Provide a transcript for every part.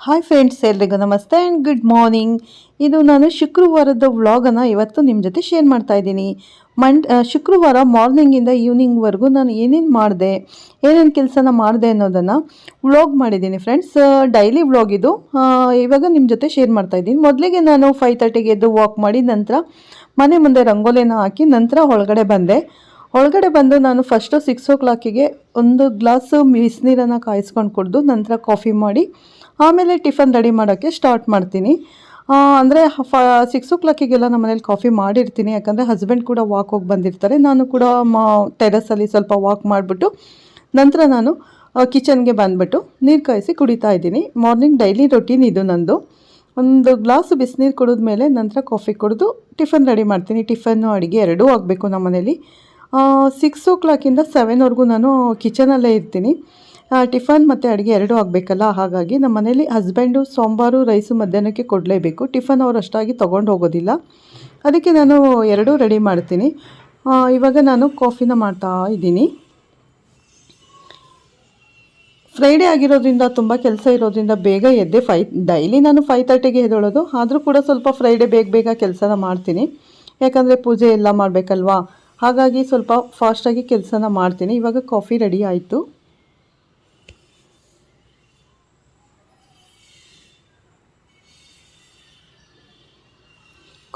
Hi friends ಎಲ್ರಿಗೂ ನಮಸ್ತೆ and good morning ಇದು ನಾನು ಶುಕ್ರವಾರದ ವ್ಲಾಗನ್ನು ಇವತ್ತು ನಿಮ್ಮ ಜೊತೆ ಶೇರ್ ಮಾಡ್ತಾ ಇದ್ದೀನಿ. ಮಂಡ್ ಶುಕ್ರವಾರ ಮಾರ್ನಿಂಗಿಂದ ಈವ್ನಿಂಗ್ವರೆಗೂ ನಾನು ಏನೇನು ಮಾಡಿದೆ, ಏನೇನು ಕೆಲಸನ ಮಾಡಿದೆ ಅನ್ನೋದನ್ನು ವ್ಲಾಗ್ ಮಾಡಿದ್ದೀನಿ ಫ್ರೆಂಡ್ಸ್ ಡೈಲಿ ವ್ಲಾಗ್ ಇದು. ಇವಾಗ ನಿಮ್ಮ ಜೊತೆ ಶೇರ್ ಮಾಡ್ತಾ ಇದ್ದೀನಿ. ಮೊದಲಿಗೆ ನಾನು ಫೈವ್ ತರ್ಟಿಗೆ ಎದ್ದು ವಾಕ್ ಮಾಡಿ ನಂತರ ಮನೆ ಮುಂದೆ ರಂಗೋಲಿನ ಹಾಕಿ ನಂತರ ಒಳಗಡೆ ಬಂದೆ. ಒಳಗಡೆ ಬಂದು ನಾನು ಫಸ್ಟು ಸಿಕ್ಸ್ ಓ ಕ್ಲಾಕಿಗೆ ಒಂದು ಗ್ಲಾಸು ಬಿಸಿನೀರನ್ನು ಕಾಯಿಸ್ಕೊಂಡು ಕುಡಿದು ನಂತರ ಕಾಫಿ ಮಾಡಿ ಆಮೇಲೆ ಟಿಫನ್ ರೆಡಿ ಮಾಡೋಕ್ಕೆ ಸ್ಟಾರ್ಟ್ ಮಾಡ್ತೀನಿ. ಅಂದರೆ ಫ ಸಿಕ್ಸ್ ಓ ಕ್ಲಾಕಿಗೆಲ್ಲ ನಮ್ಮ ಮನೇಲಿ ಕಾಫಿ ಮಾಡಿರ್ತೀನಿ. ಯಾಕಂದರೆ ಹಸ್ಬೆಂಡ್ ಕೂಡ ವಾಕ್ ಹೋಗಿ ಬಂದಿರ್ತಾರೆ. ನಾನು ಕೂಡ ಮಾ ಟೆರಸಲ್ಲಿ ಸ್ವಲ್ಪ ವಾಕ್ ಮಾಡಿಬಿಟ್ಟು ನಂತರ ನಾನು ಕಿಚನ್ಗೆ ಬಂದುಬಿಟ್ಟು ನೀರು ಕಾಯಿಸಿ ಕುಡಿತಾ ಇದ್ದೀನಿ. ಮಾರ್ನಿಂಗ್ ಡೈಲಿ ರೊಟೀನ್ ಇದು ನಂದು. ಒಂದು ಗ್ಲಾಸ್ ಬಿಸಿನೀರು ಕುಡಿದ್ಮೇಲೆ ನಂತರ ಕಾಫಿ ಕುಡಿದು ಟಿಫನ್ ರೆಡಿ ಮಾಡ್ತೀನಿ. ಟಿಫನ್ನು ಅಡುಗೆ ಎರಡೂ ಆಗಬೇಕು ನಮ್ಮ ಮನೇಲಿ. ಸಿಕ್ಸ್ ಓ ಕ್ಲಾಕಿಂದ ಸೆವೆನ್ವರೆಗೂ ನಾನು ಕಿಚನಲ್ಲೇ ಇರ್ತೀನಿ. ಟಿಫನ್ ಮತ್ತು ಅಡುಗೆ ಎರಡೂ ಆಗಬೇಕಲ್ಲ? ಹಾಗಾಗಿ ನಮ್ಮ ಮನೇಲಿ ಹಸ್ಬೆಂಡು ಸಾಂಬಾರು ರೈಸು ಮಧ್ಯಾಹ್ನಕ್ಕೆ ಕೊಡಲೇಬೇಕು. ಟಿಫನ್ ಅವ್ರು ಅಷ್ಟಾಗಿ ತೊಗೊಂಡು ಹೋಗೋದಿಲ್ಲ. ಅದಕ್ಕೆ ನಾನು ಎರಡೂ ರೆಡಿ ಮಾಡ್ತೀನಿ. ಇವಾಗ ನಾನು ಕಾಫಿನ ಮಾಡ್ತಾ ಇದ್ದೀನಿ. ಫ್ರೈಡೇ ಆಗಿರೋದ್ರಿಂದ ತುಂಬ ಕೆಲಸ ಇರೋದ್ರಿಂದ ಬೇಗ ಎದ್ದೆ ಫೈ ಡೈಲಿ ನಾನು ಫೈವ್ ತರ್ಟಿಗೆ ಎದ್ದೊಳೋದು. ಆದರೂ ಕೂಡ ಸ್ವಲ್ಪ ಫ್ರೈಡೇ ಬೇಗ ಬೇಗ ಕೆಲಸನ ಮಾಡ್ತೀನಿ. ಯಾಕಂದರೆ ಪೂಜೆ ಎಲ್ಲ ಮಾಡಬೇಕಲ್ವಾ? ಹಾಗಾಗಿ ಸ್ವಲ್ಪ ಫಾಸ್ಟಾಗಿ ಕೆಲಸನ ಮಾಡ್ತೀನಿ. ಇವಾಗ ಕಾಫಿ ರೆಡಿ ಆಯಿತು.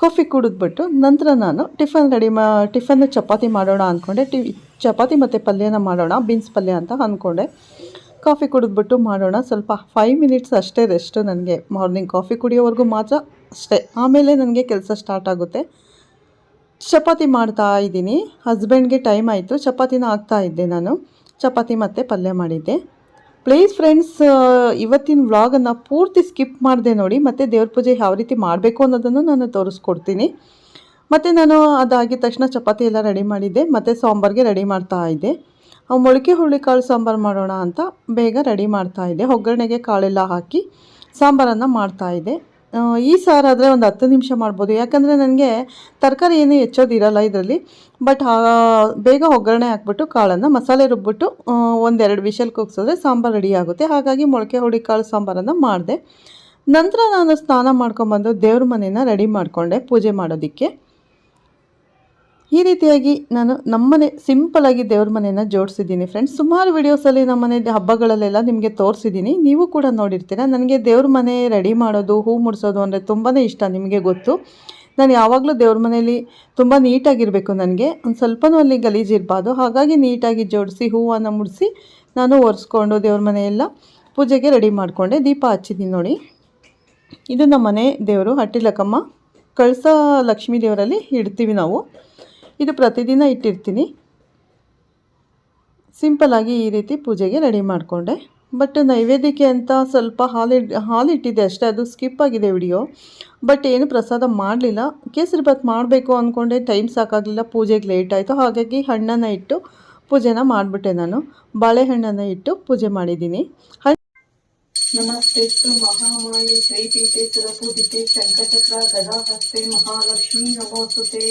ಕಾಫಿ ಕುಡಿದ್ಬಿಟ್ಟು ನಂತರ ನಾನು ಟಿಫನ್ ರೆಡಿ ಮಾ ಟಿಫನ್ ಚಪಾತಿ ಮಾಡೋಣ ಅಂದ್ಕೊಂಡೆ ಟಿ, ಚಪಾತಿ ಮತ್ತು ಪಲ್ಯನ ಮಾಡೋಣ, ಬೀನ್ಸ್ ಪಲ್ಯ ಅಂತ ಅಂದ್ಕೊಂಡೆ ಕಾಫಿ ಕುಡಿದ್ಬಿಟ್ಟು ಮಾಡೋಣ. ಸ್ವಲ್ಪ ಫೈವ್ ಮಿನಿಟ್ಸ್ ಅಷ್ಟೇ ರೆಸ್ಟು ನನಗೆ. ಮಾರ್ನಿಂಗ್ ಕಾಫಿ ಕುಡಿಯೋವರೆಗೂ ಮಾತ್ರ ಅಷ್ಟೇ. ಆಮೇಲೆ ನನಗೆ ಕೆಲಸ ಸ್ಟಾರ್ಟ್ ಆಗುತ್ತೆ. ಚಪಾತಿ ಮಾಡ್ತಾ ಇದ್ದೀನಿ. ಹಸ್ಬೆಂಡ್ಗೆ ಟೈಮ್ ಆಯಿತು. ಚಪಾತಿನ ಹಾಕ್ತಾ ಇದ್ದೆ ನಾನು. ಚಪಾತಿ ಮತ್ತು ಪಲ್ಯ ಮಾಡಿದ್ದೆ. ಪ್ಲೀಸ್ ಫ್ರೆಂಡ್ಸ್ ಇವತ್ತಿನ ವ್ಲಾಗನ್ನು ಪೂರ್ತಿ ಸ್ಕಿಪ್ ಮಾಡಿದೆ ನೋಡಿ ಮತ್ತು ದೇವ್ರ ಪೂಜೆ ಯಾವ ರೀತಿ ಮಾಡಬೇಕು ಅನ್ನೋದನ್ನು ನಾನು ತೋರಿಸ್ಕೊಡ್ತೀನಿ. ಮತ್ತು ನಾನು ಅದಾಗಿದ ತಕ್ಷಣ ಚಪಾತಿ ಎಲ್ಲ ರೆಡಿ ಮಾಡಿದ್ದೆ ಮತ್ತು ಸಾಂಬಾರಿಗೆ ರೆಡಿ ಮಾಡ್ತಾ ಇದ್ದೆ. ಮೊಳಕೆ ಹುರುಳಿಕಾಳು ಸಾಂಬಾರು ಮಾಡೋಣ ಅಂತ ಬೇಗ ರೆಡಿ ಮಾಡ್ತಾ ಇದ್ದೆ. ಒಗ್ಗರಣೆಗೆ ಕಾಳೆಲ್ಲ ಹಾಕಿ ಸಾಂಬಾರನ್ನು ಮಾಡ್ತಾ ಇದ್ದೆ. ಆ, ಈ ಸಾರಾದರೆ ಒಂದು ಹತ್ತು ನಿಮಿಷ ಮಾಡ್ಬೋದು. ಯಾಕಂದರೆ ನನಗೆ ತರಕಾರಿ ಏನು ಹೆಚ್ಚೋದಿರಲ್ಲ ಇದರಲ್ಲಿ ಬಟ್ ಬೇಗ ಒಗ್ಗರಣೆ ಹಾಕ್ಬಿಟ್ಟು ಕಾಳನ್ನು ಮಸಾಲೆ ರುಬ್ಬಿಟ್ಟು ಒಂದೆರಡು ವಿಷಲ್ ಕೂಗಿಸಿದ್ರೆ ಸಾಂಬಾರು ರೆಡಿ ಆಗುತ್ತೆ. ಹಾಗಾಗಿ ಮೊಳಕೆ ಹುಡಿ ಕಾಳು ಸಾಂಬಾರನ್ನು ಮಾಡಿದೆ. ನಂತರ ನಾನು ಸ್ನಾನ ಮಾಡ್ಕೊಂಬಂದು ದೇವ್ರ ಮನೆನ ರೆಡಿ ಮಾಡಿಕೊಂಡೆ ಪೂಜೆ ಮಾಡೋದಕ್ಕೆ. ಈ ರೀತಿಯಾಗಿ ನಾನು ನಮ್ಮನೆ ಸಿಂಪಲಾಗಿ ದೇವ್ರ ಮನೆಯನ್ನು ಜೋಡಿಸಿದ್ದೀನಿ ಫ್ರೆಂಡ್ಸ್ ಸುಮಾರು ವಿಡಿಯೋಸಲ್ಲಿ ನಮ್ಮನೆ ಹಬ್ಬಗಳಲ್ಲೆಲ್ಲ ನಿಮಗೆ ತೋರಿಸಿದ್ದೀನಿ. ನೀವು ಕೂಡ ನೋಡಿರ್ತೀರ. ನನಗೆ ದೇವ್ರ ಮನೆ ರೆಡಿ ಮಾಡೋದು, ಹೂ ಮುಡಿಸೋದು ಅಂದರೆ ತುಂಬಾ ಇಷ್ಟ ನಿಮಗೆ ಗೊತ್ತು. ನಾನು ಯಾವಾಗಲೂ ದೇವ್ರ ಮನೆಯಲ್ಲಿ ತುಂಬ ನೀಟಾಗಿರಬೇಕು ನನಗೆ. ಒಂದು ಸ್ವಲ್ಪನೂ ಅಲ್ಲಿ ಗಲೀಜಿರಬಾರ್ದು ಹಾಗಾಗಿ ನೀಟಾಗಿ ಜೋಡಿಸಿ, ಹೂವನ್ನು ಮುಡಿಸಿ ನಾನು ಒರೆಸ್ಕೊಂಡು ದೇವ್ರ ಮನೆಯೆಲ್ಲ ಪೂಜೆಗೆ ರೆಡಿ ಮಾಡಿಕೊಂಡೆ. ದೀಪ ಹಚ್ಚಿದ್ದೀನಿ ನೋಡಿ. ಇದು ನಮ್ಮ ಮನೆ ದೇವರು ಹಟ್ಟಿಲಕ್ಕಮ್ಮ ಕಳಸ ಲಕ್ಷ್ಮೀ ದೇವರಲ್ಲಿ ಇಡ್ತೀವಿ ನಾವು. ಇದು ಪ್ರತಿದಿನ ಇಟ್ಟಿರ್ತೀನಿ. ಸಿಂಪಲ್ಲಾಗಿ ಈ ರೀತಿ ಪೂಜೆಗೆ ರೆಡಿ ಮಾಡಿಕೊಂಡೆ. ಬಟ್ ನೈವೇದ್ಯಕ್ಕೆ ಅಂತ ಸ್ವಲ್ಪ ಹಾಲು ಹಾಲು ಇಟ್ಟಿದ್ದೆ ಅಷ್ಟೇ, ಅದು ಸ್ಕಿಪ್ ಆಗಿದೆ ವಿಡಿಯೋ. ಬಟ್ ಏನು ಪ್ರಸಾದ ಮಾಡಲಿಲ್ಲ. ಕೇಸರಿ ಭಾತ್ ಮಾಡಬೇಕು ಅಂದ್ಕೊಂಡೆ ಟೈಮ್ ಸಾಕಾಗಲಿಲ್ಲ, ಪೂಜೆಗೆ ಲೇಟ್ ಆಯಿತು. ಹಾಗಾಗಿ ಹಣ್ಣನ್ನು ಇಟ್ಟು ಪೂಜೆನ ಮಾಡಿಬಿಟ್ಟೆ ನಾನು. ಬಾಳೆಹಣ್ಣನ್ನು ಇಟ್ಟು ಪೂಜೆ ಮಾಡಿದ್ದೀನಿ. ಹಣ್ಣು ನಮಸ್ತೆಸ್ತು ಶ್ರೀ ಪೀಠೇಶ್ವರ ಪೂಜಿತೆ, ಶಂಕಚಕ್ರ ಗದಾಹಸ್ತೆ, ಮಹಾಲಕ್ಷ್ಮಿ ನಮೋಸ್ತುತೆ.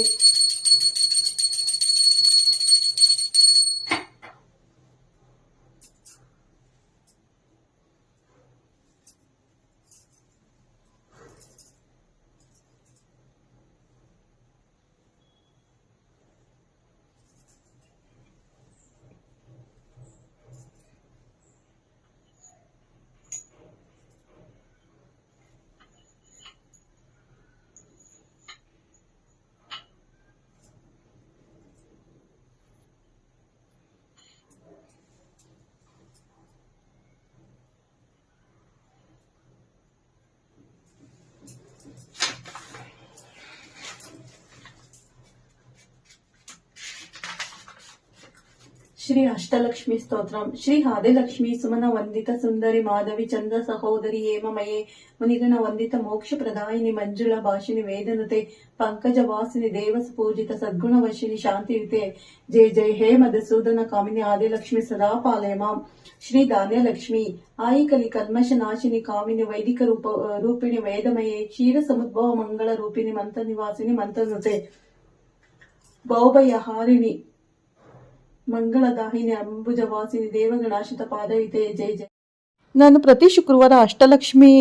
ಶ್ರೀ ಅಷ್ಟಲಕ್ಷ್ಮಿ ಸ್ತೋತ್ರಂ ಶ್ರೀ ಆದಿಲಕ್ಷ್ಮಿ ಸುಮನ ವಂದಿತ ಸುಂದರಿ ಮಾಧವಿ ಚಂದ್ರ ಸಹೋದರಿ ಹೇಮಮಯೇ ಮುನಿಗಣ ವಂದಿತ ಮೋಕ್ಷ ಪ್ರದಾಯಿನಿ ಮಂಜುಳ ಭಾಷಿನಿ ವೇದನುತೆ ಪಂಕಜ ವಾಸಿನಿ ದೇವಸ ಪೂಜಿತ ಸದ್ಗುಣ ವಶಿನಿ ಶಾಂತಿಯುತೆ ಜಯ ಜಯ ಹೇ ಮಧುಸೂದನ ಕಾಮಿನಿ ಆದಿಲಕ್ಷ್ಮಿ ಸದಾ ಪಾಲಯ ಮಾಂ ಶ್ರೀ ಧಾನ್ಯಲಕ್ಷ್ಮಿ ಆಯಿ ಕಲಿ ಕಲ್ಮಶ ನಾಶಿನಿ ಕಾಮಿನಿ ವೈದಿಕ ರೂಪ ರೂಪಿಣಿ ವೇದಮಯೇ ಕ್ಷೀರ ಸಮುದ್ಭವ ಮಂಗಳ ರೂಪಿಣಿ ಮಂತ್ರ ನಿವಾಸಿನಿ ಮಂತ್ರನುತೆ ಭೌಭಯ ಹಾರಿಣಿ ಮಂಗಳದಾಹಿನಿ ಅಂಬುಜವಾಸಿನಿ ದೇವಗಣಾಶಿತ ಪಾದಯಿತೆ ಜೈ ಜಯ ನಾನು ಪ್ರತಿ ಶುಕ್ರವಾರ ಅಷ್ಟಲಕ್ಷ್ಮಿ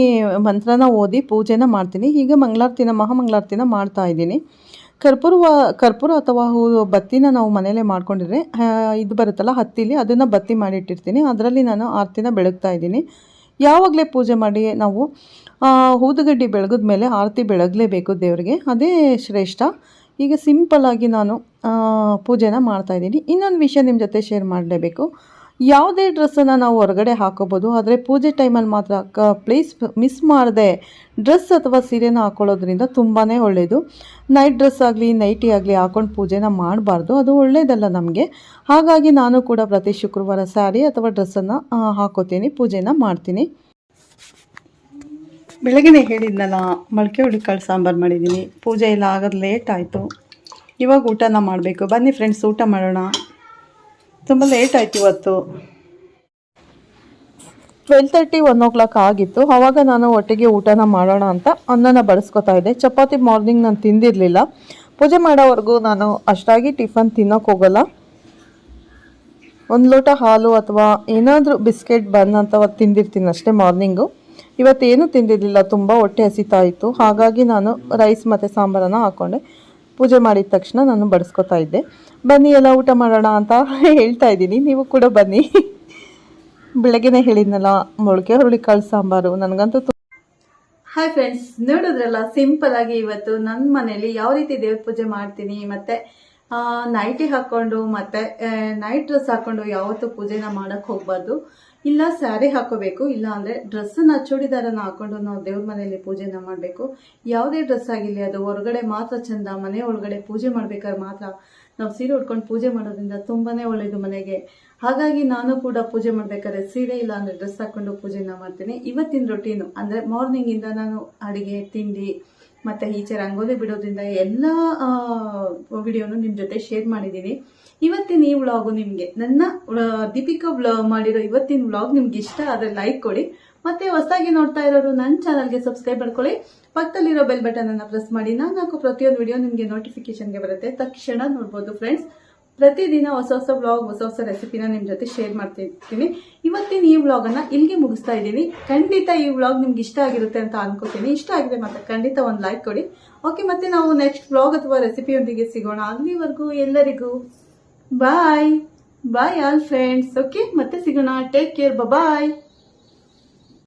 ಮಂತ್ರನ ಓದಿ ಪೂಜೆನ ಮಾಡ್ತೀನಿ. ಈಗ ಮಂಗಳಾರತಿನ, ಮಹಾಮಂಗಳಾರತಿನ ಮಾಡ್ತಾ ಇದ್ದೀನಿ. ಕರ್ಪೂರ ಕರ್ಪೂರ ಅಥವಾ ಹೂ, ಬತ್ತಿನ ನಾವು ಮನೇಲೆ ಮಾಡ್ಕೊಂಡಿದ್ರೆ ಇದು ಬರುತ್ತಲ್ಲ ಹತ್ತಿಲಿ, ಅದನ್ನು ಬತ್ತಿ ಮಾಡಿಟ್ಟಿರ್ತೀನಿ ಅದರಲ್ಲಿ ನಾನು ಆರತಿನ ಬೆಳಗ್ತಾ ಇದ್ದೀನಿ. ಯಾವಾಗಲೇ ಪೂಜೆ ಮಾಡಿ ನಾವು ಹೂದುಗಡ್ಡಿ ಬೆಳಗಿದ ಮೇಲೆ ಆರತಿ ಬೆಳಗಲೇಬೇಕು ದೇವರಿಗೆ. ಅದೇ ಶ್ರೇಷ್ಠ. ಈಗ ಸಿಂಪಲ್ಲಾಗಿ ನಾನು ಪೂಜೆನ ಪೂಜೆನ ಮಾಡ್ತಾಯಿದ್ದೀನಿ ಇನ್ನೊಂದು ವಿಷಯ ನಿಮ್ಮ ಜೊತೆ ಶೇರ್ ಮಾಡಲೇಬೇಕು. ಯಾವುದೇ ಡ್ರೆಸ್ಸನ್ನು ನಾವು ಹೊರಗಡೆ ಹಾಕೋಬೋದು, ಆದರೆ ಪೂಜೆ ಟೈಮಲ್ಲಿ ಮಾತ್ರ ಕ ಪ್ಲೇಸ್ ಮಿಸ್ ಮಾಡದೆ ಡ್ರೆಸ್ ಅಥವಾ ಸೀರೆನ ಹಾಕೊಳ್ಳೋದ್ರಿಂದ ತುಂಬಾ ಒಳ್ಳೆಯದು ನೈಟ್ ಡ್ರೆಸ್ ಆಗಲಿ ನೈಟಿ ಆಗಲಿ ಹಾಕೊಂಡು ಪೂಜೆನ ಮಾಡಬಾರ್ದು. ಅದು ಒಳ್ಳೆಯದಲ್ಲ ನಮಗೆ. ಹಾಗಾಗಿ ನಾನು ಕೂಡ ಪ್ರತಿ ಶುಕ್ರವಾರ ಸ್ಯಾರಿ ಅಥವಾ ಡ್ರೆಸ್ಸನ್ನು ಹಾಕೋತೀನಿ, ಪೂಜೆನ ಮಾಡ್ತೀನಿ. ಬೆಳಗ್ಗೆ ಹೇಳಿದ್ನಲ್ಲ ಮೊಳಕೆ ಹುಳಿಕಾಳು ಸಾಂಬಾರು ಮಾಡಿದ್ದೀನಿ. ಪೂಜೆ ಎಲ್ಲ ಆಗೋದು ಲೇಟ್ ಆಯಿತು. ಇವಾಗ ಊಟನ ಮಾಡಬೇಕು. ಬನ್ನಿ ಫ್ರೆಂಡ್ಸ್ ಊಟ ಮಾಡೋಣ. ತುಂಬ ಲೇಟ್ ಆಯ್ತು ಇವತ್ತು. Twelve thirty one o'clock ಆಗಿತ್ತು. ಆವಾಗ ನಾನು ಒಟ್ಟಿಗೆ ಊಟನ ಮಾಡೋಣ ಅಂತ ಅನ್ನನ ಬಡಿಸ್ಕೊತಾ ಇದ್ದೆ. ಚಪಾತಿ ಮಾರ್ನಿಂಗ್ ನಾನು ತಿಂದಿರಲಿಲ್ಲ. ಪೂಜೆ ಮಾಡೋವರೆಗೂ ನಾನು ಅಷ್ಟಾಗಿ ಟಿಫನ್ ತಿನ್ನೋಕೆ ಹೋಗಲ್ಲ. ಒಂದು ಲೋಟ ಹಾಲು ಅಥವಾ ಏನಾದರೂ ಬಿಸ್ಕೆಟ್ ಬನ್ ಅಂತ ತಿಂದಿರ್ತೀನಿ ಅಷ್ಟೇ ಮಾರ್ನಿಂಗು ಇವತ್ತೇನು ತಿಂದಿರಲಿಲ್ಲ, ತುಂಬ ಹೊಟ್ಟೆ ಹಸಿತಾ ಇತ್ತು. ಹಾಗಾಗಿ ನಾನು ರೈಸ್ ಮತ್ತು ಸಾಂಬಾರನ್ನು ಹಾಕ್ಕೊಂಡೆ ಪೂಜೆ ಮಾಡಿದ ತಕ್ಷಣ ನಾನು ಬಡಿಸ್ಕೊತಾ ಇದ್ದೆ. ಬನ್ನಿ ಎಲ್ಲ ಊಟ ಮಾಡೋಣ ಅಂತ ಹೇಳ್ತಾ ಇದ್ದೀನಿ. ನೀವು ಕೂಡ ಬನ್ನಿ. ಬೆಳಗ್ಗೆನೇ ಹೇಳಿದ್ನಲ್ಲ, ಮೊಳಕೆ, ಹುರುಳಿಕಾಳು, ಸಾಂಬಾರು. ನನಗಂತೂ ಹಾಯ್ ಫ್ರೆಂಡ್ಸ್ ನೋಡಿದ್ರಲ್ಲ ಸಿಂಪಲ್ ಆಗಿ ಇವತ್ತು ನನ್ನ ಮನೇಲಿ ಯಾವ ರೀತಿ ದೇವ್ರ ಪೂಜೆ ಮಾಡ್ತೀನಿ, ಮತ್ತೆ ನೈಟಿ ಹಾಕೊಂಡು, ಮತ್ತೆ ನೈಟ್ ಡ್ರೆಸ್ ಹಾಕೊಂಡು ಯಾವತ್ತೂ ಪೂಜೆನ ಮಾಡಕ್ ಹೋಗ್ಬಾರ್ದು. ಇಲ್ಲ ಸ್ಯಾರಿ ಹಾಕೋಬೇಕು, ಇಲ್ಲ ಅಂದ್ರೆ ಡ್ರೆಸ್ಸನ್ನ ಚೂಡಿದಾರನ ಹಾಕೊಂಡು ನಾವು ದೇವ್ರ ಮನೆಯಲ್ಲಿ ಪೂಜೆನ ಮಾಡಬೇಕು. ಯಾವುದೇ ಡ್ರೆಸ್ ಆಗಿರಲಿ, ಅದು ಹೊರಗಡೆ ಮಾತ್ರ ಚಂದ, ಮನೆ ಒಳಗಡೆ ಪೂಜೆ ಮಾಡ್ಬೇಕಾದ್ರೆ ಮಾತ್ರ ನಾವು ಸೀರೆ ಉಟ್ಕೊಂಡು ಪೂಜೆ ಮಾಡೋದ್ರಿಂದ ತುಂಬಾನೇ ಒಳ್ಳೇದು ಮನೆಗೆ. ಹಾಗಾಗಿ ನಾನು ಕೂಡ ಪೂಜೆ ಮಾಡ್ಬೇಕಾದ್ರೆ ಸೀರೆ ಇಲ್ಲ ಅಂದ್ರೆ ಡ್ರೆಸ್ ಹಾಕೊಂಡು ಪೂಜೆನ ಮಾಡ್ತೀನಿ. ಇವತ್ತಿನ ರೊಟೀನು ಅಂದ್ರೆ ಮಾರ್ನಿಂಗ್ ಇಂದ ನಾನು ಅಡಿಗೆ, ತಿಂಡಿ, ಮತ್ತೆ ಈಚೆ ರಂಗೋಲಿ ಬಿಡೋದ್ರಿಂದ ಎಲ್ಲ ವಿಡಿಯೋನು ನಿಮ್ಮ ಜೊತೆ ಶೇರ್ ಮಾಡಿದ್ದೀನಿ. ಇವತ್ತಿನ ಈ ವ್ಲಾಗ್ ನಿಮಗೆ ನನ್ನ ದೀಪಿಕಾ ವ್ಲಾಗ್ ಮಾಡಿರೋ ಇವತ್ತಿನ ವ್ಲಾಗ್ ನಿಮ್ಗೆ ಇಷ್ಟ ಆದರೆ ಲೈಕ್ ಕೊಡಿ. ಮತ್ತೆ ಹೊಸದಾಗಿ ನೋಡ್ತಾ ಇರೋರು ನನ್ನ ಚಾನಲ್ಗೆ ಸಬ್ಸ್ಕ್ರೈಬ್ ಮಾಡ್ಕೊಳ್ಳಿ. ಪಕ್ಕದಲ್ಲಿರೋ ಬೆಲ್ ಬಟನ್ ಅನ್ನ ಪ್ರೆಸ್ ಮಾಡಿ. ನಾನು ಹಾಕೋ ಪ್ರತಿಯೊಂದು ವಿಡಿಯೋ ನಿಮಗೆ ನೋಟಿಫಿಕೇಶನ್ಗೆ ಬರುತ್ತೆ. ತಕ್ಷಣ ನೋಡ್ಬೋದು ಫ್ರೆಂಡ್ಸ್ ಪ್ರತಿದಿನ ಹೊಸ ಹೊಸ ವ್ಲಾಗ್ ಹೊಸ ಹೊಸ ರೆಸಿಪಿನ ನಿಮ್ಮ ಜೊತೆ ಶೇರ್ ಮಾಡ್ತಿರ್ತೀನಿ ಇವತ್ತಿನ ಈ ವ್ಲಾಗನ್ನು ಇಲ್ಲಿಗೆ ಮುಗಿಸ್ತಾ ಇದ್ದೀನಿ. ಖಂಡಿತ ಈ ವ್ಲಾಗ್ ನಿಮ್ಗೆ ಇಷ್ಟ ಆಗಿರುತ್ತೆ ಅಂತ ಅನ್ಕೋತೀನಿ. ಇಷ್ಟ ಆಗಿದೆ ಮತ್ತೆ ಖಂಡಿತ ಒಂದು ಲೈಕ್ ಕೊಡಿ. ಓಕೆ ಮತ್ತೆ ನಾವು ನೆಕ್ಸ್ಟ್ ವ್ಲಾಗ್ ಅಥವಾ ರೆಸಿಪಿಯೊಂದಿಗೆ ಸಿಗೋಣ. ಅಲ್ಲಿವರೆಗೂ ಎಲ್ಲರಿಗೂ bye bye all friends okay ಮತ್ತೆ ಸಿಗೋಣ. Take care bye